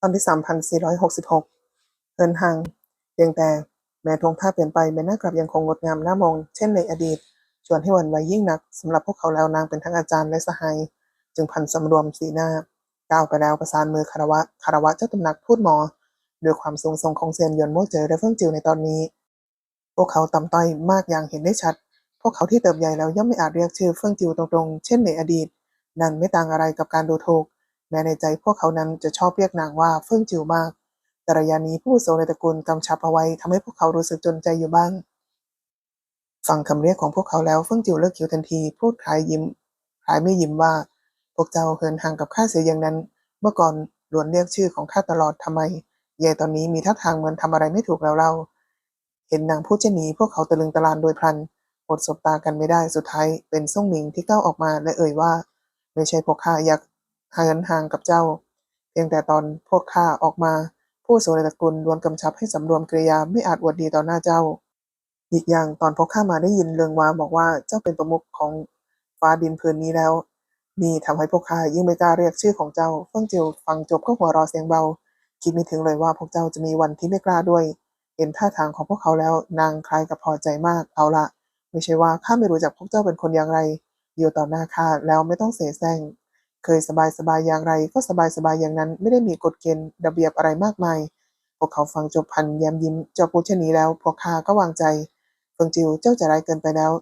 ตอนที่สามพันสี่ร้อยหกสิบหกเฮินฮังเพียงแต่แม้ทงท่าเปลี่ยนไปใบหน้ากลับยังคงงดงามน่ามอง เช่นในอดีต ชวนให้หวั่นไหวยิ่งนักสำหรับพวกเขาแล้วนางเป็นทั้งอาจารย์และสหาย จึงพันสำรวมสีหน้า ก้าวไปแล้วประสานมือคารวะคารวะเจ้าตำหนักพูดหมอด้วยความทรงทรงของเซียนยนโม่เจอและเฟิ่งจิวในตอนนี้ พวกเขาต่ำต้อยมากอย่างเห็นได้ชัด พวกเขาที่เติบใหญ่แล้วย่อมไม่อาจเรียกชื่อเฟิ่งจิวตรงๆ เช่นในอดีต นั่นไม่ต่างอะไรกับการดูถูก แม้ในใจพวกเขานั้นจะชอบเรียกนางว่าเฟิ่องจิ๋วมาก แต่ระยะนี้ผู้วุโสในตระกูลกำชับเอาไว้ทำให้พวกเขารู้สึกจนใจอยู่บ้าง ฟังคำเรียกของพวกเขาแล้วเฟิ่องจิ๋วเลิกคิ้วทันที พูดคลายยิ้มคลายไม่ยิ้มว่า พวกเจ้าเหินห่างกับข้าเสียอย่างนั้น เมื่อก่อนล้วนเรียกชื่อของข้าตลอดทำไมยายตอนนี้มีท่าทางเหมือนทำอะไรไม่ถูกแล้วเล่า เห็นนางพูดเช่นนี้พวกเขาตะลึงตะลานโดยพลันอดสบตากันไม่ได้สุดท้ายเป็นซ่งหมิงที่ก้าวออกมาและเอ่ยว่า ไม่ใช่พวกข้าอยาก หินห่างกับเจ้า เพียงแต่ตอนพวกข้าออกมา ผู้โสในตระกูลล้วนกำชับให้สำรวมกริยาไม่อาจอวดดีต่อหน้าเจ้า อีกอย่างตอนพวกข้ามาได้ยินเรืองวาบอกว่าเจ้าเป็นประมุขของฟ้าดินพื้นนี้แล้วนี่ทำให้พวกข้ายิ่งไม่กล้าเรียกชื่อของเจ้าเฟิ่งจิวฟังจบก็หัวเราะเสียงเบา คิดไม่ถึงเลยว่าพวกเจ้าจะมีวันที่ไม่กล้าด้วย เห็นท่าทางของพวกเขาแล้วนางคลายกับพอใจมากเอาละไม่ใช่ว่าข้าไม่รู้จักพวกเจ้าเป็นคนอย่างไรอยู่ต่อหน้าข้าแล้วไม่ต้องเสแสร้ง เคยสบายสบายอย่างไรก็สบายสบายอย่างนั้น ไม่ได้มีกฎเกณฑ์ระเบียบอะไรมากมาย พวกเขาฟังจบพันแย้มยิ้มเจ้าพูดเช่นนี้แล้ว พวกข้าก็วางใจเฟิงจิวเจ้าจะร้ายเกินไปแล้ว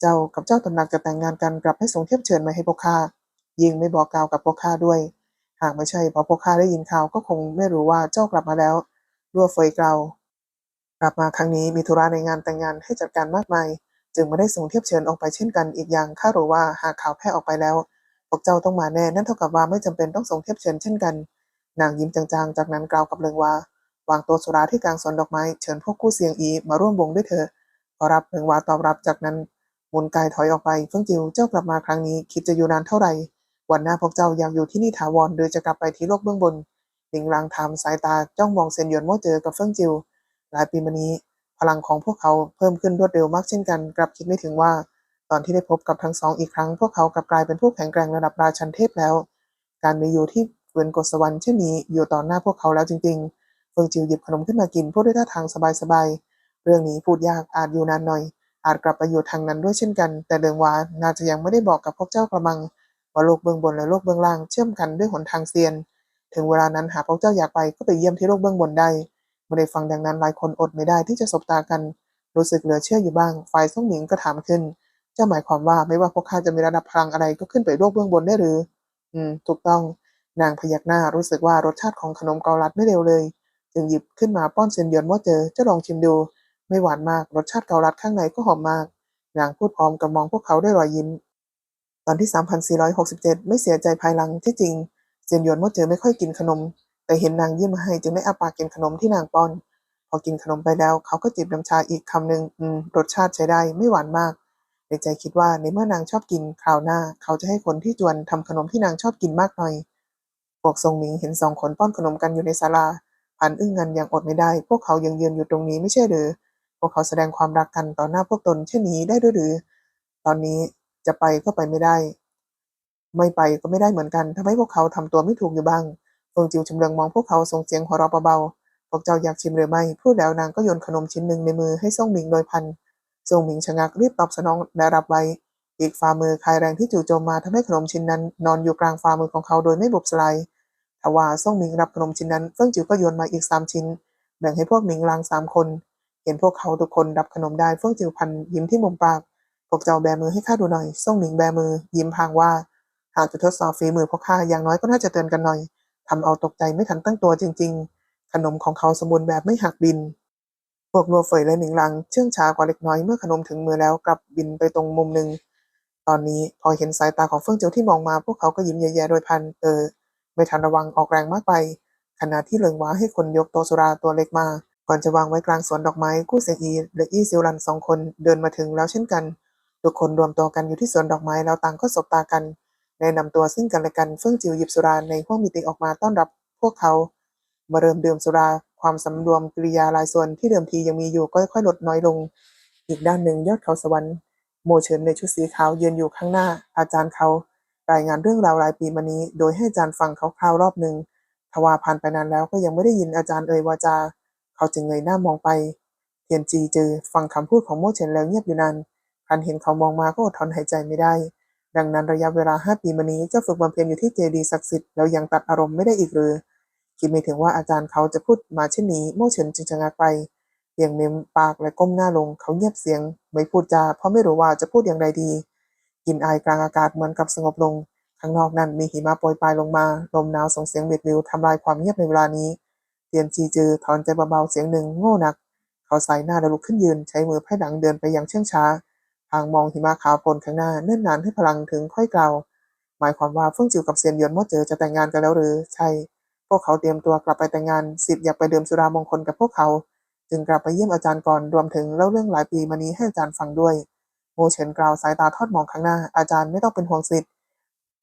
เจ้ากับเจ้าตำหนักจะแต่งงานกันกลับให้ส่งเทียบเชิญมาให้พวกข้ายิงไม่บอกกล่าวกับพวกข้าด้วย หากไม่ใช่เพราะพวกข้าได้ยินข่าวก็คงไม่รู้ว่าเจ้ากลับมาแล้วรั่วเฟยกล่าวกลับมาครั้งนี้มีธุระในงานแต่งงานให้จัดการมากมาย จึงไม่ได้ส่งเทียบเชิญออกไปเช่นกันอีกอย่างข้ารู้ว่าหากข่าวแพร่ออกไปแล้ว พวกเจ้าต้องมาแน่ นั่นเท่ากับว่าไม่จำเป็นต้องส่งเทียบเชิญเช่นกัน นางยิ้มจางๆ จากนั้นกล่าวกับเลิงว่าวางต๊ะสุราที่กลางสวนดอกไม้ เชิญพวกคู่เสียงอีมาร่วมวงด้วยเถอะขอรับเลิงวาตอบรับจากนั้นหมุนกายถอยออกไปเฟิ่งจิวเจ้ากลับมาครั้งนี้ คิดจะอยู่นานเท่าไหร่ วันหน้าพวกเจ้าอยากอยู่ที่นี่ถาวรหรือจะกลับไปที่โลกเบื้องบนหลิงลางถามสายตาจ้องมองเซนหยวนโม่เจอกับเฟิ่งจิว หลายปีมานี้ พลังของพวกเขาเพิ่มขึ้นรวดเร็วมากเช่นกัน กลับคิดไม่ถึงว่า ตอนที่ได้พบกับทั้งสองอีกครั้ง พวกเขากลับกลายเป็นผู้แข็งแกร่งระดับราชันเทพแล้ว การมีอยู่ที่ฝืนกฎสวรรค์เช่นนี้อยู่ต่อหน้าพวกเขาแล้วจริงๆ เฟิงจิวหยิบขนมขึ้นมากินพูดด้วยท่าทางสบายๆ เรื่องนี้พูดยากอาจอยู่นานหน่อย อาจกลับไปอยู่ทางนั้นด้วยเช่นกัน แต่เดิงวาน่าจะยังไม่ได้บอกกับพวกเจ้ากระมัง ว่าโลกเบื้องบนและโลกเบื้องล่างเชื่อมกันด้วยหนทางเซียน ถึงเวลานั้นหากพวกเจ้าอยากไปก็ไปเยี่ยมที่โลกเบื้องบนได้เมื่อได้ฟังดังนั้นหลายคนอดไม่ได้ที่จะสบตากัน รู้สึกเหลือเชื่ออยู่บ้าง ฝ่ายซ่งหมิงก็ถามขึ้น จ้าหมายความว่าไม่ว่าพวกข้าจะมีระดับพลังอะไรก็ขึ้นไปโลกเบื้องบนได้หรือ อืม ถูกต้อง นางพยักหน้ารู้สึกว่ารสชาติของขนมเกาลัดไม่เร็วเลย จึงหยิบขึ้นมาป้อนเซนยอนว่าเจอเจ้าลองชิมดู ไม่หวานมาก รสชาติเกาลัดข้างในก็หอมมาก นางพูดพร้อมกับมองพวกเขาด้วยรอยยิ้ม ตอนที่ 3467 ไม่เสียใจภายหลังที่จริง เซียนหยวนว่าเจอไม่ค่อยกินขนม แต่เห็นนางยื่นมาให้จึงได้อาปากกินขนมที่นางป้อน พอกินขนมไปแล้ว เขาก็จิบน้ำชาอีกคำหนึ่งอืม รสชาติใช้ได้ ไม่หวานมาก ในใจคิดว่าในเมื่อนางชอบกินคราวหน้า เขาจะให้คนที่จวนทำขนมที่นางชอบกินมากหน่อยพวกทรงหมิงเห็นสองคนป้อนขนมกันอยู่ในศาลาพันอึ้งงันอย่างอดไม่ได้ พวกเขายังยืนอยู่ตรงนี้ไม่ใช่หรือ พวกเขาแสดงความรักกันต่อหน้าพวกตนเช่นนี้ได้ด้วยหรือ ตอนนี้จะไปก็ไปไม่ได้ ไม่ไปก็ไม่ได้เหมือนกันทำให้พวกเขาทำตัวไม่ถูกอยู่บ้างเฟิงจิวชำเลืองมองพวกเขาส่งเสียงหัวเราะเบาๆพวกเจ้าอยากชิมหรือไม่ พูดแล้วนางก็โยนขนมชิ้นหนึ่งในมือให้ซ่งหมิงโดยพัน ซ่งหมิงชะงักรีบตอบสนองและรับไว้ อีกฝ่ามือคลายแรงที่จู่โจมมาทำให้ขนมชิ้นนั้น นอนอยู่กลางฝ่ามือของเขาโดยไม่บุบสลายทว่าซ่งหมิงรับขนมชิ้นนั้นเฟิงจิ๋วก็โยนมาอีกสามชิ้น แบ่งให้พวกหมิงลางสามคน เห็นพวกเขาทุกคนรับขนมได้เฟิงจิ๋วพันยิ้มที่มุมปาก พวกเจ้าแบมือให้ข้าดูหน่อยส่งหมิงแบมือ ยิ้มพางว่า หากจะทดสอบฝีมือพวกข้าอย่างน้อยก็น่าจะเตือนกันหน่อยทำเอาตกใจไม่ทันตั้งตัวจริง ๆ ขนมของเขาสมบูรณ์แบบไม่หักดิน พวกลัวเฟยและหนิงหลังเชื่องช้ากว่าเล็กน้อยเมื่อขนมถึงมือแล้วกลับบินไปตรงมุมหนึ่งตอนนี้พอเห็นสายตาของเฟิ่งเจียวที่มองมาพวกเขาก็ยิ้มแย่ๆโดยพันเออไม่ทันระวังออกแรงมากไป ขณะที่เหลิงว้าให้คนยกโตสุราตัวเล็กมา ก่อนจะวางไว้กลางสวนดอกไม้กู้เสียงอีและอี้ซิวรันสองคนเดินมาถึงแล้วเช่นกัน ทุกคนรวมตัวกันอยู่ที่สวนดอกไม้แล้วต่างก็สบตากัน แนะนำตัวซึ่งกันและกันเฟื่องจิวหยิบสุราในห้องมิติออกมาต้อนรับพวกเขา มาเริ่มดื่มสุรา ความสำรวมกิริยาลายส่วนที่เดิมทียังมีอยู่ก็ค่อยๆลดน้อยลง อีกด้านหนึ่งยอดเขาสวรรค์โมเฉินในชุดสีขาวยืนอยู่ข้างหน้า อาจารย์เขารายงานเรื่องราวรายปีมานี้ โดยให้อาจารย์ฟังคร่าวๆรอบหนึ่งทว่าผ่านไปนานแล้วก็ยังไม่ได้ยินอาจารย์เอ่ยวาจา เขาจึงเงยหน้ามองไปเทียนจีจือฟังคำพูดของโมเฉินแล้วเงียบอยู่นานคันเห็นเขามองมาก็อดทนหายใจไม่ได้ ดังนั้นระยะเวลาห้าปีมานี้เจ้าฝึกบำเพ็ญอยู่ที่เจดีศักดิ์สิทธิ์แล้วยังตัดอารมณ์ไม่ได้อีกหรือ คิดไม่ถึงว่าอาจารย์เขาจะพูดมาเช่นนี้โม่เฉินจึงชะงักไปเพียงเมมปากและก้มหน้าลงเขาเงียบเสียง ไม่พูดจาเพราะไม่รู้ว่าจะพูดอย่างไรดีกลินอายกลางอากาศเหมือนกับสงบลง ข้างนอกนั้นมีหิมะโปรยปลายลงมา ลมหนาวส่งเสียงเบียดวิวทำลายความเงียบในเวลานี้ เตียนจีจือถอนใจเบาๆเสียงหนึ่งโง่หนัก เขาสายหน้าแล้วลุกขึ้นยืนใช้มือไพ่หลังเดินไปอย่างเชื่องช้าทางมองหิมะขาวโปนข้างหน้าเนิ่นนานให้พลังถึงค่อยกล่าว หมายความว่าเฟิ่งจิวกับเซียนหยวนม่เจอจะแต่งงานกันแล้วหรือ ใช่ พวกเขาเตรียมตัวกลับไปแต่งงานสิทธิ์อยากไปดื่มสุรามงคลกับพวกเขา จึงกลับไปเยี่ยมอาจารย์ก่อนรวมถึงเล่าเรื่องหลายปีมานี้ให้อาจารย์ฟังด้วยโมเฉินกล่าวสายตาทอดมองข้างหน้าอาจารย์ไม่ต้องเป็นห่วงสิทธิ์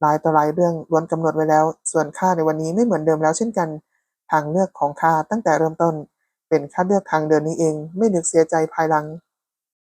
หลายต่อหลายเรื่องล้วนกำหนดไว้แล้ว ส่วนข้าในวันนี้ไม่เหมือนเดิมแล้วเช่นกัน ทางเลือกของข้าตั้งแต่เริ่มต้น เป็นข้าเลือกทางเดินนี้เอง ไม่นึกเสียใจภายหลัง